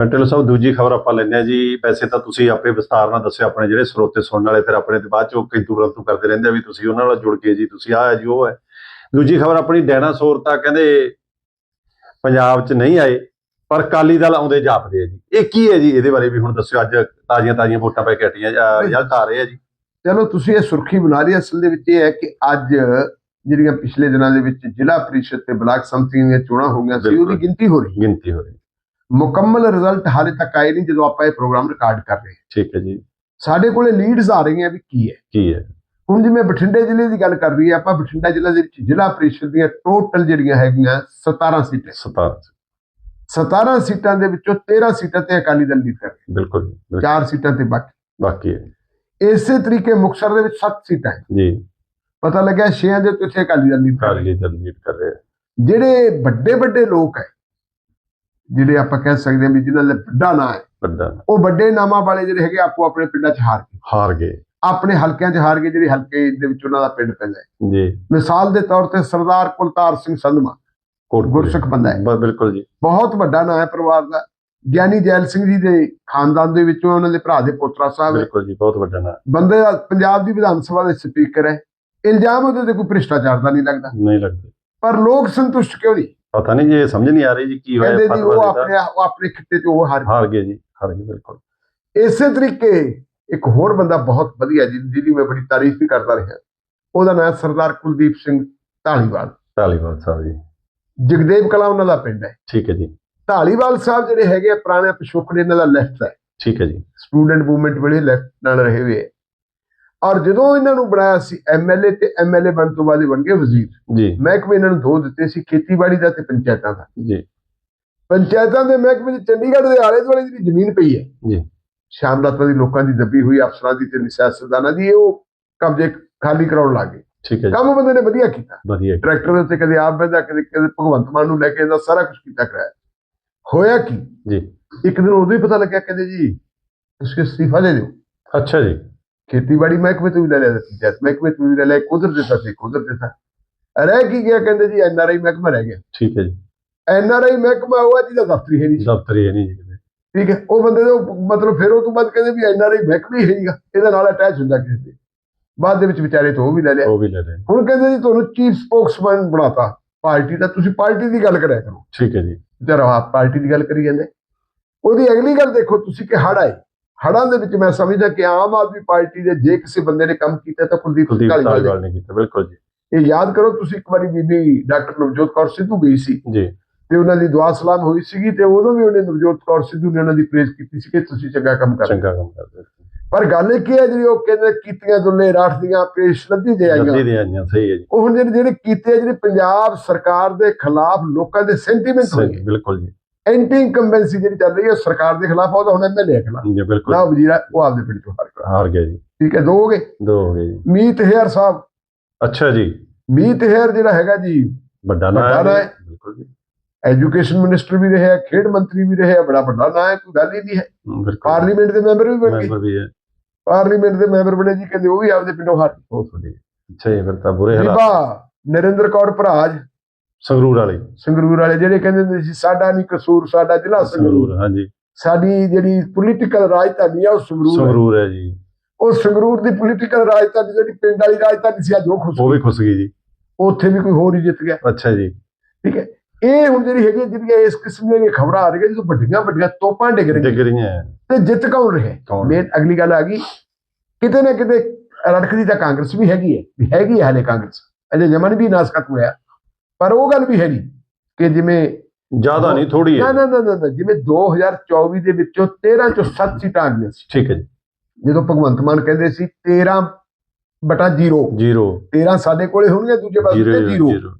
Control ਸਾਹਿਬ ਦੂਜੀ ਖਬਰ ਆਪਾਂ ਲੈਂਦੇ ਹਾਂ ਜੀ। ਵੈਸੇ ਤਾਂ ਤੁਸੀਂ ਆਪੇ ਵਿਸਤਾਰ ਨਾਲ ਦੱਸਿਓ ਆਪਣੇ ਜਿਹੜੇ ਸਰੋਤੇ ਸੁਣਨ ਵਾਲੇ ਫਿਰ ਆਪਣੇ ਤੇ ਬਾਅਦ ਚੋਂ ਕਿੰਤੂ ਪਰੰਤੂ ਕਰਦੇ ਰਹਿੰਦੇ ਆ ਵੀ ਤੁਸੀਂ ਉਹਨਾਂ ਨਾਲ ਜੁੜ ਕੇ ਜੀ ਤੁਸੀਂ ਆਹ ਹੈ ਜੀ ਉਹ ਹੈ। ਦੂਜੀ ਖਬਰ ਆਪਣੀ ਡਾਇਨਾਸੌਰ ਤਾਂ ਕਹਿੰਦੇ ਪੰਜਾਬ 'ਚ ਨਹੀਂ ਆਏ ਪਰ ਅਕਾਲੀ ਦਲ ਆਉਂਦੇ ਜਾਪਦੇ ਆ ਜੀ। ਇਹ ਕੀ ਹੈ ਜੀ? ਇਹਦੇ ਬਾਰੇ ਵੀ ਹੁਣ ਦੱਸਿਓ। ਅੱਜ ਤਾਜ਼ੀਆਂ ਤਾਜ਼ੀਆਂ ਵੋਟਾਂ ਪੈ ਕੇ ਹਟੀਆਂ ਜਾਂ ਰਿਜ਼ਲਟ ਆ ਰਹੇ ਆ ਜੀ। ਚਲੋ ਤੁਸੀਂ ਇਹ ਸੁਰਖੀ ਬਣਾ ਲਈ। ਅਸਲ ਦੇ ਵਿੱਚ ਇਹ ਹੈ ਕਿ ਅੱਜ ਜਿਹੜੀਆਂ ਪਿਛਲੇ ਦਿਨਾਂ ਦੇ ਵਿੱਚ ਜ਼ਿਲ੍ਹਾ ਪ੍ਰੀਸ਼ਦ ਤੇ ਬਲਾਕ ਸੰਮਤੀ ਦੀਆਂ ਚੋਣਾਂ ਹੋਈਆਂ ਸੀ ਬਿਲਕੁਲ। ਉਹਦੀ ਗਿਣਤੀ ਹੋ ਰਹੀ ਗਿਣਤੀ ਹੋ ਰਹੀ ਮੁਕੰਮਲ ਰਿਜ਼ਲਟ ਹਾਲੇ ਤੱਕ ਆਏ ਨਹੀਂ ਜਦੋਂ ਆਪਾਂ ਇਹ ਪ੍ਰੋਗਰਾਮ ਰਿਕਾਰਡ ਕਰ ਰਹੇ ਹਾਂ। ਠੀਕ ਹੈ ਜੀ। ਸਾਡੇ ਕੋਲੇ ਲੀਡਸ ਆ ਰਹੀਆਂ ਵੀ ਕੀ ਹੈ? ਕੀ ਹੈ? ਹੁਣ ਜਿਵੇਂ ਬਠਿੰਡੇ ਜ਼ਿਲ੍ਹੇ ਦੀ ਗੱਲ ਕਰ ਰਹੀ ਹੈ ਆਪਾਂ ਬਠਿੰਡਾ ਜ਼ਿਲ੍ਹਾ ਦੇ ਵਿੱਚ ਜ਼ਿਲ੍ਹਾ ਪ੍ਰੀਸ਼ਦ ਦੀਆਂ ਟੋਟਲ ਜਿਹੜੀਆਂ ਹੈਗੀਆਂ 17 ਸੀਟਾਂ। 17 17 ਸੀਟਾਂ ਦੇ ਵਿੱਚੋਂ 13 ਸੀਟਾਂ ਤੇ ਅਕਾਲੀ ਦਲ ਲੀਡ ਕਰ ਬਿਲਕੁਲ। ਚਾਰ ਸੀਟਾਂ ਤੇ ਬਾਕੀ। ਬਾਕੀ ਹੈ। ਇਸੇ ਤਰੀਕੇ ਮੁਕਤਸਰ ਦੇ ਵਿੱਚ 7 ਸੀਟਾਂ ਹੈ। ਜੀ। ਪਤਾ ਲੱਗਿਆ 6 ਦੇ ਉੱਤੇ ਅਕਾਲੀ ਦਲ ਲੀਡ ਕਰ ਰਿਹਾ। ਜਿਹੜੇ ਵੱਡੇ ਵੱਡੇ ਲੋਕ ਹੈ ਜਿਹੜੇ ਆਪਾਂ ਕਹਿ ਸਕਦੇ ਹਾਂ ਵੀ ਜਿਨ੍ਹਾਂ ਦਾ ਵੱਡਾ ਨਾਂ ਹੈ ਵੱਡਾ ਉਹ ਵੱਡੇ ਨਾਮਾਂ ਵਾਲੇ ਜਿਹੜੇ ਹੈਗੇ ਆਪੋ ਆਪਣੇ ਪਿੰਡਾਂ 'ਚ ਹਾਰ ਗਏ। ਹਾਰ ਗਏ। ਆਪਣੇ ਹਲਕਿਆਂ 'ਚ ਹਾਰ ਗਏ ਜਿਹੜੇ ਹਲਕੇ ਦੇ ਵਿੱਚ ਉਹਨਾਂ ਦਾ ਪਿੰਡ ਪੈਂਦਾ ਹੈ। ਜੀ। ਮਿਸਾਲ ਦੇ ਤੌਰ ਤੇ ਸਰਦਾਰ ਕੁਲਤਾਰ ਸਿੰਘ ਸੰਧਮਾ। ਗੁਰਸਿੱਖ ਬੰਦਾ ਹੈ। ਬਿਲਕੁਲ ਜੀ। ਬਹੁਤ ਵੱਡਾ ਨਾਂ ਹੈ ਪਰਿਵਾਰ ਦਾ। ਗਿਆਨੀ ਜੈਲ ਸਿੰਘ ਜੀ ਦੇ ਖਾਨਦਾਨ ਦੇ ਵਿੱਚੋਂ ਉਹਨਾਂ ਦੇ ਭਰਾ ਦੇ ਪੋਤਰਾ ਸਾਹਿਬ ਬਿਲਕੁਲ ਜੀ ਬਹੁਤ ਵੱਡਾ ਨਾਂ। ਬੰਦੇ ਦਾ ਪੰਜਾਬ ਦੀ ਵਿਧਾਨ ਸਭਾ ਦੇ ਸਪੀਕਰ ਹੈ। ਇਲਜ਼ਾਮ ਉਹਦੇ ਤੇ ਕੋਈ ਭ੍ਰਿਸ਼ਟਾਚਾਰ ਦਾ ਨਹੀਂ ਲੱਗਦਾ। ਨਹੀਂ ਲੱਗਦਾ। ਪਰ ਲੋਕ ਸੰਤੁਸ਼ਟ ਕਿਉਂ ਨਹੀਂ? ਪਤਾ ਨਹੀਂ ਜੀ ਇਹ ਸਮਝ ਨਹੀਂ ਆ ਰਹੀ ਜੀ ਕੀ ਹੋਇਆ ਕਹਿੰਦੇ ਜੀ ਉਹ ਫਤਵਾ। ਆਪਣੇ ਉਹ ਆਪਣੇ ਖਿੱਤੇ 'ਚ ਉਹ ਹਾਰ ਹਾਰ ਗਏ ਜੀ ਹਾਰ ਗਏ ਬਿਲਕੁਲ। ਇਸੇ ਤਰੀਕੇ ਇੱਕ ਹੋਰ ਬੰਦਾ ਬਹੁਤ ਵਧੀਆ ਜੀ ਜਿਹਦੀ ਮੈਂ ਬੜੀ ਤਾਰੀਫ ਵੀ ਕਰਦਾ ਰਿਹਾ। ਉਹਦਾ ਨਾਮ ਸਰਦਾਰ ਕੁਲਦੀਪ ਸਿੰਘ ਢਾਲੀਵਾਲ ਧਾਲੀਵਾਲ ਸਾਹਿਬ ਜੀ। ਜਗਦੇਵ ਕਲਾ ਉਹਨਾਂ ਦਾ ਪਿੰਡ ਹੈ। ਠੀਕ ਹੈ ਜੀ। ਢਾਲੀਵਾਲ ਸਾਹਿਬ ਜਿਹੜੇ ਹੈਗੇ ਆ, ਪੁਰਾਣੇ ਪਿਛੋਕੜ ਇਹਨਾਂ ਦਾ ਲੈਫਟ ਹੈ। ਠੀਕ ਹੈ ਜੀ। ਸਟੂਡੈਂਟ ਮੂਵਮੈਂਟ ਵੇਲੇ ਲੈਫਟ ਨਾਲ ਰਹੇ ਹੋਏ ਹੈ। ਔਰ ਜਦੋਂ ਇਹਨਾਂ ਨੂੰ ਬਣਾਇਆ ਸੀ ਐਮਐਲਏ ਤੇ ਐਮਐਲਏ ਬਣ ਤੋਂ ਬਾਅਦ ਇਹ ਬਣ ਗਏ ਵਜ਼ੀਰ। ਜੀ। ਮਹਿਕਮੇ ਇਹਨਾਂ ਨੂੰ ਦੋ ਦਿੱਤੇ ਸੀ ਖੇਤੀਬਾੜੀ ਦਾ ਤੇ ਪੰਚਾਇਤਾਂ ਦਾ। ਜੀ। ਪੰਚਾਇਤਾਂ ਦੇ ਮਹਿਕਮੇ 'ਚ ਚੰਡੀਗੜ੍ਹ ਦੇ ਆਲੇ ਦੁਆਲੇ ਜਿਹੜੀ ਜ਼ਮੀਨ ਪਈ ਹੈ। ਜੀ। ਸ਼ਾਮਲਾਤਾਂ ਦੀ ਲੋਕਾਂ ਦੀ ਦੱਬੀ ਹੋਈ ਅਫਸਰਾਂ ਦੀ ਤੇ ਸਿਆਸਤਦਾਨਾਂ ਦੀ ਉਹ ਕਬਜ਼ੇ ਖਾਲੀ ਕਰਾਉਣ ਲੱਗੇ ਠੀਕ ਹੈ ਕੰਮ ਬੰਦੇ ਨੇ ਵਧੀਆ ਕੀਤਾ। ਵਧੀਆ ਟਰੈਕਟਰ ਦੇ ਉੱਤੇ ਕਦੇ ਆਪ ਬੈਠਾ ਕਦੇ ਕਦੇ ਭਗਵੰਤ ਮਾਨ ਨੂੰ ਲੈ ਕੇ ਇਹਦਾ ਸਾਰਾ ਕੁਝ ਕੀਤਾ ਕਰਾਇਆ। ਹੋਇਆ ਕੀ? ਜੀ। ਇੱਕ ਦਿਨ ਉਦੋਂ ਹੀ ਪਤਾ ਲੱਗਿਆ ਕਹਿੰਦੇ ਜੀ ਤੁਸੀਂ ਅਸਤੀਫਾ ਦੇ ਦਿਓ। ਅੱਛਾ ਜੀ। ਖੇਤੀਬਾੜੀ ਮਹਿਕਮੇ ਤੋਂ ਵੀ ਲੈ ਲਿਆ ਪੰਚਾਇਤ ਮਹਿਕਮੇ ਤੋਂ ਵੀ ਲੈ ਲਿਆ ਉਧਰ ਦਿੱਤਾ ਸੀ ਉਧਰ ਦਿੱਤਾ ਰਹਿ ਕੀ ਗਿਆ ਕਹਿੰਦੇ ਜੀ ਐਨਆਰਆਈ ਮਹਿਕਮਾ ਰਹਿ ਗਿਆ। ਠੀਕ ਹੈ ਜੀ। ਐਨਆਰਆਈ ਮਹਿਕਮਾ ਉਹ ਹੈ ਜਿਹਦਾ ਦਫ਼ਤਰ ਹੀ ਨਹੀਂ। ਦਫ਼ਤਰੀ ਹੈ ਨਹੀਂ ਜੀ। ਠੀਕ ਹੈ ਉਹ ਬੰਦੇ ਦੇ ਮਤਲਬ ਫਿਰ ਉਹ ਤੋਂ ਬਾਅਦ ਕਹਿੰਦੇ ਵੀ ਐਨਆਰਆਈ ਮਹਿਕਮਾ ਹੀ ਹੈਗਾ ਇਹਦੇ ਨਾਲ ਅਟੈਚ ਹੁੰਦਾ ਕਿਸੇ ਦੇ। ਬਾਅਦ ਦੇ ਵਿੱਚ ਵਿਚਾਰੇ ਤੋਂ ਉਹ ਵੀ ਲੈ ਲਿਆ। ਉਹ ਵੀ ਲੈ ਰਹੇ ਹੁਣ ਕਹਿੰਦੇ ਜੀ ਤੁਹਾਨੂੰ ਚੀਫ ਸਪੋਕਸਮੈਨ ਬਣਾਤਾ ਪਾਰਟੀ ਦਾ ਤੁਸੀਂ ਪਾਰਟੀ ਦੀ ਗੱਲ ਕਰਿਆ ਕਰੋ। ਠੀਕ ਹੈ ਜੀ। ਜਰਾ ਆਪ ਪਾਰਟੀ ਦੀ ਗੱਲ ਕਰੀ ਜਾਂਦੇ। ਉਹਦੀ ਅਗਲੀ ਗੱਲ ਦੇਖੋ ਤੁਸੀਂ ਕਿ ਹੜ ਆਏ। ਹੜਾਂ ਦੇ ਵਿੱਚ ਮੈਂ ਸਮਝਦਾ ਕਿ ਆਮ ਆਦਮੀ ਪਾਰਟੀ ਦੇ ਜੇ ਕਿਸੇ ਬੰਦੇ ਨੇ ਕੰਮ ਕੀਤਾ ਤਾਂ ਕੁਲਦੀਪ ਧਾਲੀਵਾਲ ਨੇ। ਕੀਤਾ ਬਿਲਕੁਲ ਜੀ। ਇਹ ਯਾਦ ਕਰੋ ਤੁਸੀਂ ਇੱਕ ਵਾਰੀ ਬੀਬੀ ਡਾਕਟਰ ਨਵਜੋਤ ਕੌਰ ਸਿੱਧੂ ਗਈ ਸੀ। ਜੀ। ਤੇ ਉਹਨਾਂ ਦੀ ਦੁਆ ਸਲਾਮ ਹੋਈ ਸੀਗੀ ਤੇ ਉਦੋਂ ਵੀ ਉਹਨੇ ਨਵਜੋਤ ਕੌਰ ਸਿੱਧੂ ਨੇ ਉਹਨਾਂ ਦੀ ਪ੍ਰੇਜ਼ ਕੀਤੀ ਸੀ ਕਿ ਤੁਸੀਂ ਚੰਗਾ ਕੰਮ ਕਰ ਰਹੇ ਹੋ। ਚੰਗਾ ਕੰਮ ਕਰਦੇ ਪਰ ਗੱਲ ਇਹ ਕੀ ਹੈ ਜਿਹੜੀ ਉਹ ਕਹਿੰਦੇ ਕੀਤੀਆਂ ਦੁੱਲੇ ਰਾਠਦੀਆਂ ਪੇਸ਼ ਲੱਦੀ ਦੇ ਆਈਆਂ। ਦੇ ਆਈਆਂ ਸਹੀ ਹੈ ਜੀ। ਉਹ ਹੁਣ ਜਿਹੜੇ ਜਿਹੜੇ ਕੀਤੇ ਜਿਹੜੇ ਪੰਜਾਬ ਸਰਕਾਰ ਦੇ ਖਿਲਾਫ ਲੋਕਾਂ ਦੇ ਸੈਂਟੀਮੈਂਟ ਹੋਏ। ਬਿਲਕੁਲ ਜੀ। ਐਂਟੀ ਇਨਕੰਬੈਂਸੀ ਜਿਹੜੀ ਚੱਲ ਰਹੀ ਹੈ ਸਰਕਾਰ ਦੇ ਖਿਲਾਫ ਉਹਦਾ ਹੁਣ ਐਮਐਲਏ ਖਿਲਾਫ। ਜੀ ਬਿਲਕੁਲ। ਨਾ ਵਜ਼ੀਰ ਉਹ ਆਪਦੇ ਪਿੰਡ ਚੋਂ ਹਾਰ ਗਿਆ। ਹਾਰ ਗਿਆ ਜੀ। ਠੀਕ ਹੈ ਦੋ ਹੋ ਗਏ? ਦੋ ਹੋ ਗਏ ਜੀ। ਮੀਤ ਹੇਅਰ ਸਾਹਿਬ। ਅੱਛਾ ਜੀ। ਮੀਤ ਹੇਅਰ ਜਿਹੜਾ ਹੈਗਾ ਜੀ ਵੱਡਾ ਨਾਂ ਵੱਡਾ ਨਾਂ ਹੈ। ਬਿਲਕੁਲ ਜੀ। ਐਜੂਕੇਸ਼ਨ ਮਿਨਿਸਟਰ ਵੀ ਰਿਹਾ ਖੇਡ ਮੰਤਰੀ ਵੀ ਰਿਹਾ ਬੜਾ ਵੱਡਾ ਨਾਂ ਹੈ ਕੋਈ ਗੱਲ ਹੀ ਨਹੀਂ ਹੈ। ਪਾਰਲੀਮੈਂਟ ਦੇ ਮੈਂਬਰ ਵੀ ਬਣ ਗਏ। ਮੈਂਬਰ ਵੀ ਹੈ। ਪਾਰਲੀਮੈਂਟ ਦੇ ਮੈਂਬਰ ਬਣੇ ਜੀ ਕਹਿੰਦੇ ਉਹ ਵੀ ਆਪਦੇ ਪਿੰਡੋਂ ਹਾਰ ਗਏ। ਅੱਛਾ ਜੀ ਫਿਰ ਤਾਂ ਬੁਰੇ ਹਾਲਾਤ। ਨਰਿੰਦਰ ਕੌਰ ਭਰਾਜ ਸੰਗਰੂਰ ਵਾਲੇ। ਸੰਗਰੂਰ ਵਾਲੇ ਜਿਹੜੇ ਕਹਿੰਦੇ ਹੁੰਦੇ ਸੀ ਸਾਡਾ ਨਹੀਂ ਕਸੂਰ ਸਾਡਾ ਜ਼ਿਲ੍ਹਾ ਸੰਗਰੂਰ। ਹਾਂਜੀ। ਸਾਡੀ ਜਿਹੜੀ ਪੋਲੀਟੀਕਲ ਰਾਜਧਾਨੀ ਆ ਉਹ ਸੰਗਰੂਰ ਸੰਗਰੂਰ ਹੈ ਜੀ। ਉਹ ਸੰਗਰੂਰ ਦੀ ਪੋਲੀਟੀਕਲ ਰਾਜਧਾਨੀ ਜਿਹੜੀ ਪਿੰਡ ਵਾਲੀ ਰਾਜਧਾਨੀ ਸੀ ਅੱਜ ਉਹ ਖੁਸ਼ ਉਹ ਵੀ ਖੁੱਸ ਗਈ ਜੀ। ਉੱਥੇ ਵੀ ਕੋਈ ਹੋਰ ਹੀ ਜਿੱਤ ਗਿਆ। ਅੱਛਾ ਜੀ। ਠੀਕ ਹੈ। ਇਹ ਹੁਣ ਜਿਹੜੀ ਹੈਗੀ ਜਿਹੜੀਆਂ ਇਸ ਕਿਸਮ ਦੀਆਂ ਖਬਰਾਂ ਆ ਰਹੀਆਂ ਜਦੋਂ ਵੱਡੀਆਂ ਵੱਡੀਆਂ ਤੋਪਾਂ ਡਿੱਗ ਰਹੀਆਂ। ਡਿੱਗ ਰਹੀਆਂ। ਤੇ ਜਿੱਤ ਕੌਣ ਰਿਹਾ? ਮੇਨ ਅਗਲੀ ਗੱਲ ਆ ਗਈ ਕਿਤੇ ਨਾ ਕਿਤੇ ਰੜਕਦੀ ਤਾਂ ਕਾਂਗਰਸ ਵੀ ਹੈਗੀ ਹੈ। ਵੀ ਹੈਗੀ ਹੈ ਹਲੇ ਕਾਂਗਰਸ। ਅਜੇ ਜਮਨ ਵੀ ਨਾਸ ਖਤਮ ਹੋਇਆ। ਪਰ ਉਹ ਗੱਲ ਵੀ ਹੈ ਨਹੀਂ ਕਿ ਜਿਵੇਂ ਜ਼ਿਆਦਾ ਨਹੀਂ ਥੋੜੀ ਹੈ। ਨਾ ਨਾ ਨਾ ਨਾ, ਜਿਵੇਂ 2024 ਦੇ ਵਿੱਚੋਂ 13 ਚੋਂ 7 ਸੀਟਾਂ ਆ ਗਈਆਂ ਸੀ। ਠੀਕ ਹੈ ਜੀ। ਜਦੋਂ ਭਗਵੰਤ ਮਾਨ ਕਹਿੰਦੇ ਸੀ 13 ਬਟਾ 0 ਜ਼ੀਰੋ। 13 ਸਾਡੇ ਕੋਲੇ ਹੋਣਗੇ ਦੂਜੇ ਪਾਸੇ ਤੇ 0 ਜ਼ੀਰੋ।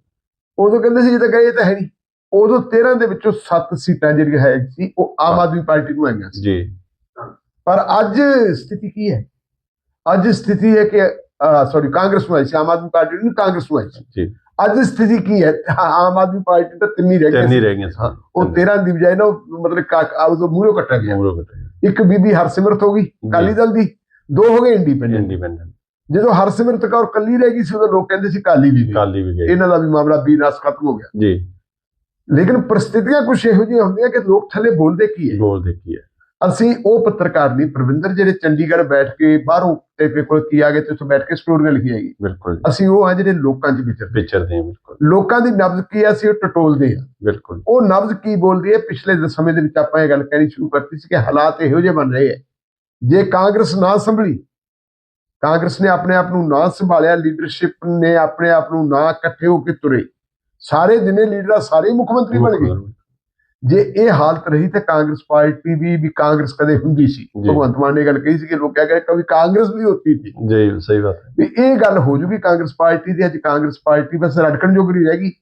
ਉਦੋਂ ਕਹਿੰਦੇ ਸੀ ਇਹ ਤਾਂ ਗਏ ਤਾਂ ਹੈ ਨਹੀਂ। ਉਦੋਂ 13 ਦੇ ਵਿੱਚੋਂ 7 ਸੀਟਾਂ ਜਿਹੜੀਆਂ ਹੈ ਸੀ ਉਹ ਆਮ ਆਦਮੀ ਪਾਰਟੀ ਨੂੰ ਆਈਆਂ ਸੀ। ਜੀ। ਪਰ ਅੱਜ ਸਥਿਤੀ ਕੀ ਹੈ? ਅੱਜ ਸਥਿਤੀ ਹੈ ਕਿ ਸੌਰੀ ਕਾਂਗਰਸ ਨੂੰ ਆਈ ਸੀ ਆਮ ਆਦਮੀ ਪਾਰਟੀ ਨੂੰ ਕਾਂਗਰਸ ਨੂੰ ਆਈ ਸੀ। ਜੀ। ਅੱਜ ਸਥਿਤੀ ਕੀ ਹੈ? ਆਮ ਆਦਮੀ ਪਾਰਟੀ ਤਾਂ ਤਿੰਨ ਹੀ ਰਹਿ ਤਿੰਨ ਗਈ ਹੀ ਰਹਿ ਗਈਆਂ ਹਾਂ, ਉਹ 13 ਦੀ ਬਜਾਏ ਨਾ ਉਹ ਮਤਲਬ ਕਾ- ਆ ਉਦੋਂ ਮੂਹਰੋਂ ਕੱਟਿਆ ਗਿਆ। ਮੂਰੋ ਕੱਟੇ ਇੱਕ ਬੀਬੀ ਹਰਸਿਮਰਤ ਹੋ ਗਈ ਅਕਾਲੀ ਦਲ ਦੀ। ਦੋ ਹੋ ਗਏ ਇੰਡੀਪੈਂਡੈਂਟ ਇੰਡੀਪੈਂਡੈਂਟ ਜਦੋਂ ਹਰਸਿਮਰਤ ਕੌਰ ਕੱਲੀ ਰਹਿ ਗਈ ਸੀ ਉਦੋਂ ਲੋਕ ਕਹਿੰਦੇ ਸੀ ਕਾਲੀ ਵੀ ਗਈ। ਕਾਲੀ ਵੀ ਗਈ। ਇਹਨਾਂ ਦਾ ਵੀ ਮਾਮਲਾ ਬੀਨਾਸ ਖਤਮ ਹੋ ਗਿਆ। ਜੀ। ਲੇਕਿਨ ਪ੍ਰਸਥਿਤੀਆਂ ਕੁਝ ਇਹੋ ਜਿਹੀਆਂ ਹੁੰਦੀਆਂ ਕਿ ਲੋਕ ਥੱਲੇ ਬੋਲਦੇ ਕੀ ਹੈ? ਬੋਲ ਦੇਖੀ ਹੈ? ਅਸੀਂ ਉਹ ਪੱਤਰਕਾਰ ਨਹੀਂ ਪ੍ਰਵਿੰਦਰ ਜਿਹੜੇ ਚੰਡੀਗੜ੍ਹ ਬੈਠ ਕੇ ਬਾਹਰੋਂ ਟੇਪੇ ਕੋਲ ਕੀ ਆ ਗਏ ਤੇ ਉੱਥੇ ਬੈਠ ਕੇ ਸਟੋਰੀਆਂ ਲਿਖੀ ਜਾਏਗੀ ਬਿਲਕੁਲ ਅਸੀਂ ਉਹ ਆ ਜਿਹੜੇ ਲੋਕਾਂ 'ਚ ਵਿਚਰਦੇ ਵਿਚਰਦੇ ਹਾਂ ਬਿਲਕੁਲ। ਲੋਕਾਂ ਦੀ ਨਬਜ਼ ਕੀ ਆ ਅਸੀਂ ਉਹ ਟਟੋਲਦੇ ਆ ਬਿਲਕੁਲ। ਉਹ ਨਬਜ਼ ਕੀ ਬੋਲਦੀ ਹੈ? ਪਿਛਲੇ ਸਮੇਂ ਦੇ ਵਿੱਚ ਆਪਾਂ ਇਹ ਗੱਲ ਕਹਿਣੀ ਸ਼ੁਰੂ ਕਰਤੀ ਸੀ ਕਿ ਹਾਲਾਤ ਇਹੋ ਜਿਹੇ ਬਣ ਰਹੇ ਹੈ। ਜੇ ਕਾਂਗਰਸ ਨਾ ਸੰਭਲੀ ਕਾਂਗਰਸ ਨੇ ਆਪਣੇ ਆਪ ਨੂੰ ਨਾ ਸੰਭਾਲਿਆ ਲੀਡਰਸ਼ਿਪ ਨੇ ਆਪਣੇ ਆਪ ਨੂੰ ਨਾ ਇਕੱਠੇ ਹੋ ਕੇ ਤੁਰੇ ਸਾਰੇ ਜਿੰਨੇ ਲੀਡਰ ਆ ਸਾਰੇ ਮੁੱਖ ਮੰਤਰੀ ਬਣ ਗਏ। ਜੇ ਇਹ ਹਾਲਤ ਰਹੀ ਤੇ ਕਾਂਗਰਸ ਪਾਰਟੀ ਵੀ ਵੀ ਕਾਂਗਰਸ ਕਦੇ ਹੁੰਦੀ ਸੀ। ਭਗਵੰਤ ਮਾਨ ਨੇ ਗੱਲ ਕਹੀ ਸੀ ਕਿ ਲੋਕ ਕਹਿ ਗਏ ਕभी ਕਾਂਗਰਸ ਵੀ ਹੋਤੀ ਸੀ। ਜੀ ਸਹੀ ਬਾਤ ਹੈ। ਵੀ ਇਹ ਗੱਲ ਹੋ ਜੂਗੀ ਕਾਂਗਰਸ ਪਾਰਟੀ ਦੀ ਅੱਜ ਕਾਂਗਰਸ ਪਾਰਟੀ ਬਸ ਰੜਕਣ ਜੋਗਰੀ ਰਹਿ ਗਈ।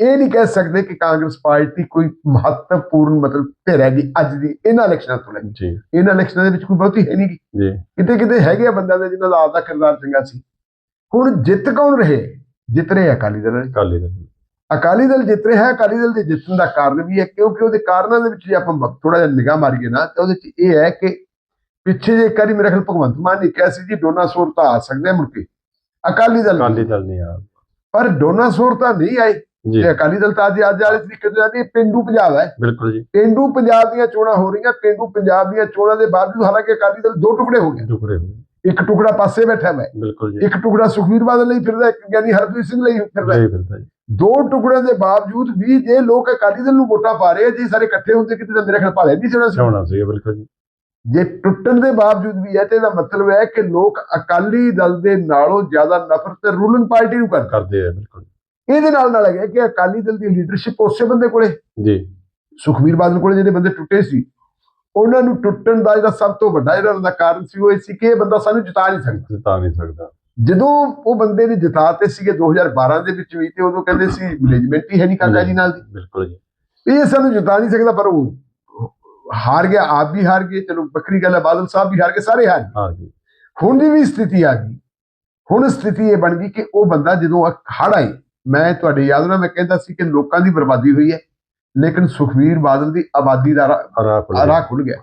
ਇਹ ਨਹੀਂ ਕਹਿ ਸਕਦੇ ਕਿ ਕਾਂਗਰਸ ਪਾਰਟੀ ਕੋਈ ਮਹੱਤਵਪੂਰਨ ਮਤਲਬ ਧਿਰ ਹੈਗੀ ਅੱਜ ਦੀ ਇਹਨਾਂ ਇਲੈਕਸ਼ਨਾਂ ਤੋਂ ਲੈ ਕੇ। ਜੀ। ਇਹਨਾਂ ਇਲੈਕਸ਼ਨਾਂ ਦੇ ਵਿੱਚ ਕੋਈ ਬਹੁਤੀ ਹੈ ਨਹੀਂ। ਜੀ। ਕਿਤੇ ਕਿਤੇ ਹੈਗੇ ਆ ਬੰਦਿਆਂ ਦੇ ਜਿਨ੍ਹਾਂ ਦਾ ਆਪਦਾ ਕਿਰਦਾਰ ਚੰਗਾ ਸੀ। ਹੁਣ ਜਿੱਤ ਕੌਣ ਰਹੇ? ਜਿੱਤ ਰਹੇ ਅਕਾਲੀ ਦਲ ਕਾਲੀ ਦਾ ਅਕਾਲੀ ਦਲ ਜਿੱਤ ਰਿਹਾ ਹੈ ਅਕਾਲੀ ਦਲ ਦੇ ਜਿੱਤਣ ਦਾ ਕਾਰਨ ਵੀ ਹੈ ਕਿਉਂਕਿ ਉਹਦੇ ਕਾਰਨਾਂ ਦੇ ਵਿੱਚ ਜੇ ਆਪਾਂ ਥੋੜਾ ਜਿਹਾ ਨਿਗਾਹ ਮਾਰੀਏ ਨਾ ਤਾਂ ਉਹਦੇ ਚ ਇਹ ਹੈ ਕਿ ਪਿੱਛੇ ਜੇ ਇੱਕ ਵਾਰੀ ਮੇਰੇ ਖਿਆਲ ਭਗਵੰਤ ਮਾਨ ਨੇ ਕਿਹਾ ਸੀ ਜੀ ਡੋਨਾਸੌਰ ਤਾਂ ਆ ਸਕਦੇ ਆ ਮੁੜ ਕੇ। ਅਕਾਲੀ ਦਲ ਕਾਲੀ ਨਹੀਂ। ਦਲ ਨਹੀਂ ਆ। ਪਰ ਡੋਨਾਸੌਰ ਤਾਂ ਨਹੀਂ ਆਏ। ਜੀ। ਅਕਾਲੀ ਦਲ ਤਾਂ ਅੱਜ ਅੱਜ ਵਾਲੇ ਤਰੀਕੇ ਤੋਂ ਜਾਂਦੀ ਪਿੰਡੂ ਪੰਜਾਬ ਹੈ। ਬਿਲਕੁਲ ਜੀ। ਪਿੰਡੂ ਪੰਜਾਬ ਦੀਆਂ ਚੋਣਾਂ ਹੋ ਰਹੀਆਂ ਪਿੰਡੂ ਪੰਜਾਬ ਦੀਆਂ ਚੋਣਾਂ ਦੇ ਬਾਵਜੂਦ ਹਾਲਾਂਕਿ ਅਕਾਲੀ ਦਲ ਦੋ ਟੁਕੜੇ ਹੋ ਗਏ। ਟੁਕੜੇ ਹੋਏ ਇੱਕ ਟੁਕੜਾ ਪਾਸੇ ਬੈਠਾ ਹੈ ਬਿਲਕੁਲ ਜੀ। ਇੱਕ ਟੁਕੜਾ ਸੁਖਵੀਰ ਬਾਦਲ ਲਈ ਫਿਰਦਾ ਇੱਕ ਗਿਆਨੀ ਹਰਪ੍ਰੀਤ ਸਿੰਘ ਲਈ ਫਿਰਦਾ। ਜੀ ਫਿਰਦਾ ਜੀ। ਦੋ ਟੁਕੜਿਆਂ ਦੇ ਬਾਵਜੂਦ ਵੀ ਜੇ ਲੋਕ ਅਕਾਲੀ ਦਲ ਨੂੰ ਵੋਟਾਂ ਪਾ ਰਹੇ ਆ ਜੇ ਸਾਰੇ ਇਕੱਠੇ ਹੁੰਦੇ ਕਿਤੇ ਤਾਂ ਮੇਰੇ ਖਿਆਲ ਭਾਲੇ ਨਹੀਂ ਚੋਣਾ ਸੀ। ਚਾਉਣਾ ਸੀ ਬਿਲਕੁਲ ਜੀ। ਜੇ ਟੁੱਟਣ ਦੇ ਬਾਵਜੂਦ ਵੀ ਹੈ ਤੇ ਇਹਦਾ ਮਤਲਬ ਹੈ ਕਿ ਲੋਕ ਅਕਾਲੀ ਦਲ ਦੇ ਨਾਲੋਂ ਜ਼ਿਆਦਾ ਨਫ਼ਰਤ ਰੂਲਿੰਗ ਪਾਰਟੀ ਨੂੰ ਕਰਦੇ ਆ। ਬਿਲਕੁਲ ਇਹਦੇ ਨਾਲ ਨਾਲ ਹੈਗਾ ਕਿ ਅਕਾਲੀ ਦਲ ਦੀ ਲੀਡਰਸ਼ਿਪ ਉਸੇ ਬੰਦੇ ਕੋਲੇ। ਜੀ। ਸੁਖਵੀਰ ਬਾਦਲ ਕੋਲੇ ਜਿਹੜੇ ਬੰਦੇ ਟੁੱਟੇ ਸੀ ਉਹਨਾਂ ਨੂੰ ਟੁੱਟਣ ਦਾ ਜਿਹੜਾ ਸਭ ਤੋਂ ਵੱਡਾ ਜਿਹੜਾ ਉਹਦਾ ਕਾਰਨ ਸੀ ਉਹ ਇਹ ਸੀ ਕਿ ਇਹ ਬੰਦਾ ਸਾਨੂੰ ਜਿਤਾ ਨਹੀਂ ਸਕਦਾ। ਜਿਤਾ ਨਹੀਂ ਸਕਦਾ। ਜਦੋਂ ਉਹ ਬੰਦੇ ਨੇ ਜਿਤਾਤੇ ਸੀਗੇ 2012 ਦੇ ਵਿੱਚ ਵੀ ਤੇ ਉਦੋਂ ਕਹਿੰਦੇ ਸੀ ਮੈਨੇਜਮੈਂਟ ਹੀ ਹੈ ਨਹੀਂ ਕਾਕਾ ਜੀ ਨਾਲ ਦੀ। ਬਿਲਕੁਲ ਜੀ। ਇਹ ਸਾਨੂੰ ਜਿਤਾ ਨਹੀਂ ਸਕਦਾ ਪਰ ਉਹ ਹਾਰ ਗਿਆ ਆਪ ਵੀ ਹਾਰ ਗਏ ਚਲੋ ਵੱਖਰੀ ਗੱਲ ਹੈ ਬਾਦਲ ਸਾਹਿਬ ਵੀ ਹਾਰ ਗਏ ਸਾਰੇ ਹਾਰ ਗਏ। ਹਾਂ ਜੀ ਹੁਣ ਦੀ ਵੀ ਸਥਿਤੀ ਆ ਗਈ। ਹੁਣ ਸਥਿਤੀ ਇਹ ਬਣ ਗਈ ਕਿ ਉਹ ਬੰਦਾ ਜਦੋਂ ਹੜ ਆਈ ਮੈਂ ਤੁਹਾਡੇ ਯਾਦ ਨਾਲ ਮੈਂ ਕਹਿੰਦਾ ਸੀ ਕਿ ਲੋਕਾਂ ਦੀ ਬਰਬਾਦੀ ਹੋਈ ਹੈ। ਲੇਕਿਨ ਸੁਖਵੀਰ ਬਾਦਲ ਦੀ ਆਬਾਦੀ ਦਾ ਰਾਹ ਖੁੱਲ ਗਿਆ।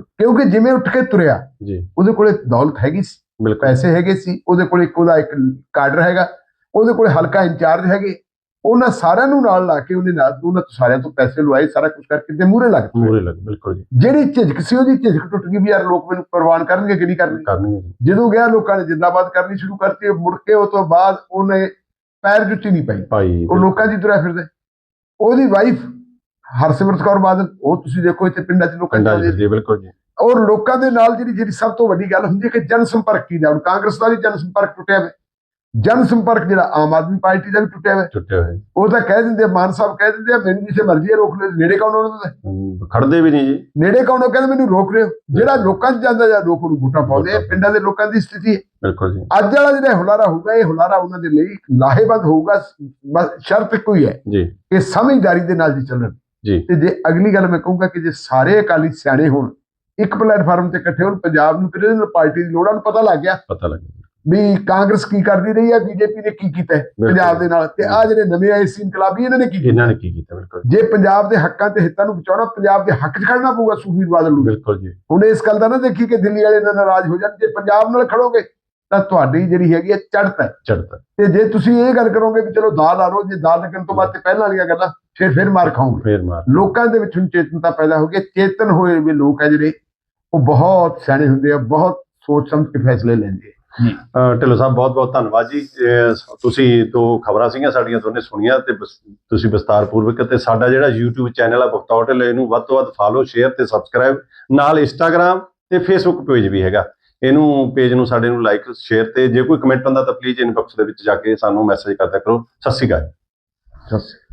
ਕਿਉਂਕਿ ਜਿਵੇਂ ਉੱਠ ਕੇ ਤੁਰਿਆ ਜੀ। ਉਹਦੇ ਕੋਲੇ ਦੌਲਤ ਹੈਗੀ ਸੀ ਪੈਸੇ ਹੈਗੇ ਸੀ ਉਹਦੇ ਕੋਲ ਇੱਕ ਉਹਦਾ ਇੱਕ ਕਾਡਰ ਹੈਗਾ ਉਹਦੇ ਕੋਲ ਹਲਕਾ ਇੰਚਾਰਜ ਹੈਗੇ ਉਹਨਾਂ ਸਾਰਿਆਂ ਨੂੰ ਨਾਲ ਲਾ ਕੇ ਉਹਨੇ ਨਾਲ ਉਹਨਾਂ ਤੋਂ ਸਾਰਿਆਂ ਤੋਂ ਪੈਸੇ ਲਵਾਏ ਸਾਰਾ ਕੁਝ ਕਰਕੇ ਤੇ ਮੂਹਰੇ ਲੱਗ। ਮੂਰੇ ਲੱਗ ਬਿਲਕੁਲ ਜੀ। ਜਿਹੜੀ ਝਿਜਕ ਸੀ ਉਹਦੀ ਝਿਜਕ ਟੁੱਟ ਗਈ ਵੀ ਯਾਰ ਲੋਕ ਮੈਨੂੰ ਪ੍ਰਵਾਨ ਕਰਨਗੇ ਕਿ ਨਹੀਂ ਕਰਨਗੇ। ਜਦੋਂ ਗਿਆ ਲੋਕਾਂ ਨੇ ਜਿੰਦਾਬਾਦ ਕਰਨੀ ਸ਼ੁਰੂ ਕਰਤੀ ਮੁੜ ਕੇ ਉਹ ਤੋਂ ਬਾਅਦ ਉਹਨੇ ਪੈਰ ਜੁੱਤੀ ਨਹੀਂ ਪਾਈ। ਉਹ ਲੋਕਾਂ ਦੀ ਤੁਰਿਆ ਫਿਰਦਾ। ਉਹਦੀ ਵਾਈਫ ਹਰਸਿਮਰਤ ਕੌਰ ਬਾਦਲ ਉਹ ਤੁਸੀਂ ਦੇਖੋ ਇੱਥੇ ਪਿੰਡਾਂ 'ਚ ਲੋਕਾਂ ਪਿੰਡਾਂ ਦੀ ਜੀ ਬਿਲਕੁਲ ਜੀ। ਔਰ ਲੋਕਾਂ ਦੇ ਨਾਲ ਜਿਹੜੀ ਜਿਹੜੀ ਸਭ ਤੋਂ ਵੱਡੀ ਗੱਲ ਹੁੰਦੀ ਹੈ ਕਿ ਜਨ ਸੰਪਰਕ ਕੀ ਦਾ ਹੁਣ ਕਾਂਗਰਸ ਦਾ ਵੀ ਜਨ ਸੰਪਰਕ ਟੁੱਟਿਆ ਹੋਇਆ। ਜਨ ਸੰਪਰਕ ਜਿਹੜਾ ਆਮ ਆਦਮੀ ਪਾਰਟੀ ਦਾ ਵੀ ਟੁੱਟਿਆ ਹੋਇਆ। ਟੁੱਟੇ ਹੋਏ ਉਹ ਤਾਂ ਕਹਿ ਦਿੰਦੇ ਮਾਨ ਸਾਹਿਬ ਕਹਿ ਦਿੰਦੇ ਆ ਮੈਨੂੰ ਜਿੱਥੇ ਮਰਜ਼ੀ ਰੋਕ ਲੈ ਨੇੜੇ ਕੌਣ ਉਹਨਾਂ ਦੇ ਖੜਦੇ ਵੀ ਨਹੀਂ ਜੀ। ਨੇੜੇ ਕੌਣ ਉਹ ਕਹਿੰਦੇ ਮੈਨੂੰ ਰੋਕ ਰਹੇ ਹੋ ਜਿਹੜਾ ਲੋਕਾਂ 'ਚ ਜਾਂਦਾ ਜਾਂ ਲੋਕ ਉਹਨੂੰ ਵੋਟਾਂ ਪਾਉਂਦੇ ਆ ਪਿੰਡਾਂ ਦੇ ਲੋਕਾਂ ਦੀ ਸਥਿਤੀ ਹੈ। ਬਿਲਕੁਲ ਜੀ। ਅੱਜ ਵਾਲਾ ਜਿਹੜਾ ਹੁਲਾਰਾ ਹੋਊਗਾ ਇਹ ਹੁਲਾਰਾ ਉਹਨਾਂ ਦੇ ਲਈ ਲਾਹੇਬੰਦ ਹੋਊਗਾ ਸ਼ਰਤ ਇੱਕੋ ਹੀ ਹੈ ਜੀ। ਕਿ ਸਮਝਦਾਰੀ ਦੇ ਨਾਲ ਜੀ ਚੱਲਣ। ਜੀ। ਤੇ ਜੇ ਅਗਲੀ ਗੱਲ ਮੈਂ ਕਹੂੰਗਾ ਕਿ ਜੇ ਸਾਰੇ ਅਕਾਲੀ ਸਿਆਣੇ ਹੋਣ ਇੱਕ ਪਲੇਟਫਾਰਮ ਤੇ ਇਕੱਠੇ ਹੋਣ ਪੰਜਾਬ ਨੂੰ ਕਿਹੜੇ ਨਾਲ ਪਾਰਟੀ ਦੀ ਲੋੜਾਂ ਨੂੰ ਪਤਾ ਲੱਗ ਗਿਆ ਪਤਾ ਲੱਗ ਗਿਆ। ਵੀ ਕਾਂਗਰਸ ਕੀ ਕਰਦੀ ਰਹੀ ਹੈ ਬੀਜੇਪੀ ਨੇ ਕੀ ਕੀਤਾ ਪੰਜਾਬ ਦੇ ਨਾਲ? ਤੇ ਆ ਜਿਹੜੇ ਨਵੇਂ ਆਏ ਸੀ ਇਨਕਲਾਬੀ ਇਹਨਾਂ ਨੇ ਕੀ ਕੀਤਾ? ਇਹਨਾਂ ਨੇ ਕੀ ਕੀਤਾ? ਬਿਲਕੁਲ। ਜੇ ਪੰਜਾਬ ਦੇ ਹੱਕਾਂ ਤੇ ਹਿੱਤਾਂ ਨੂੰ ਬਚਾਉਣਾ ਪੰਜਾਬ ਦੇ ਹੱਕ 'ਚ ਖੜਨਾ ਪਊਗਾ ਸੁਖਬੀਰ ਬਾਦਲ ਨੂੰ। ਬਿਲਕੁਲ ਜੀ। ਹੁਣ ਇਸ ਗੱਲ ਦਾ ਨਾ ਦੇਖੀ ਕਿ ਦਿੱਲੀ ਵਾਲੇ ਨਾਲ ਨਾਰਾਜ਼ ਹੋ ਜਾਣ। ਜੇ ਪੰਜਾਬ ਨਾਲ ਖੜੋਗੇ ਤਾਂ ਤੁਹਾਡੀ ਜਿਹੜੀ ਹੈਗੀ ਹੈ ਚੜ੍ਹਤ ਹੈ। ਚੜਦਾ ਤੇ ਜੇ ਤੁਸੀਂ ਇਹ ਗੱਲ ਕਰੋਗੇ ਵੀ ਚਲੋ ਦਾਲ ਆ ਲਓ ਜੇ ਦਾਲ ਲੱਗਣ ਤੋਂ ਬਾਅਦ ਤੇ ਪਹਿਲਾਂ ਵਾਲੀਆਂ ਗੱਲਾਂ ਫਿਰ ਫਿਰ ਮਾਰ ਖਾਓਗੇ। ਫੇਰ ਮਾਰ ਲੋਕਾਂ ਦੇ ਵਿੱਚ ਹੁਣ ਚੇਤਨਤਾ ਪੈਦਾ ਹੋ ਗਈ। ਚੇਤਨ ਹੋਏ ਵੀ ਲੋਕ ਹੈ ਜਿਹੜੇ ਉਹ ਬਹੁਤ ਸਿਆਣੇ ਹੁੰਦੇ ਆ ਬਹੁਤ ਸੋਚ ਸਮਝ ਕੇ ਫੈਸਲੇ ਲੈਂਦੇ ਢਿੱਲੋਂ ਸਾਹਿਬ ਬਹੁਤ ਬਹੁਤ ਧੰਨਵਾਦ ਜੀ। ਤੁਸੀਂ ਦੋ ਖਬਰਾਂ ਸੀਗੀਆਂ ਸਾਡੀਆਂ ਦੋਨੇ ਸੁਣੀਆਂ ਤੇ ਤੁਸੀਂ ਵਿਸਤਾਰਪੂਰਵਕ ਤੇ ਸਾਡਾ ਜਿਹੜਾ YouTube ਚੈਨਲ ਆ ਬਖਤੌਰ ਢਿੱਲੋਂ ਇਹਨੂੰ ਵੱਧ ਤੋਂ ਵੱਧ ਫਾਲੋ ਸ਼ੇਅਰ ਤੇ ਸਬਸਕ੍ਰਾਈਬ ਨਾਲ Instagram ਤੇ Facebook ਪੇਜ ਵੀ ਹੈਗਾ। ਇਹਨੂੰ ਪੇਜ ਨੂੰ ਸਾਡੇ ਨੂੰ ਲਾਈਕ ਸ਼ੇਅਰ ਤੇ ਜੇ ਕੋਈ ਕਮੈਂਟ ਹੁੰਦਾ ਤਾਂ ਪਲੀਜ਼ ਇਨਬਾਕਸ ਦੇ ਵਿੱਚ ਜਾ ਕੇ ਸਾਨੂੰ ਮੈਸੇਜ ਕਰਦਿਆ ਕਰੋ। ਸਤਿ ਸ਼੍ਰੀ ਅਕਾਲ ਸਤਿ ਸ਼੍ਰੀ ਅਕਾਲ।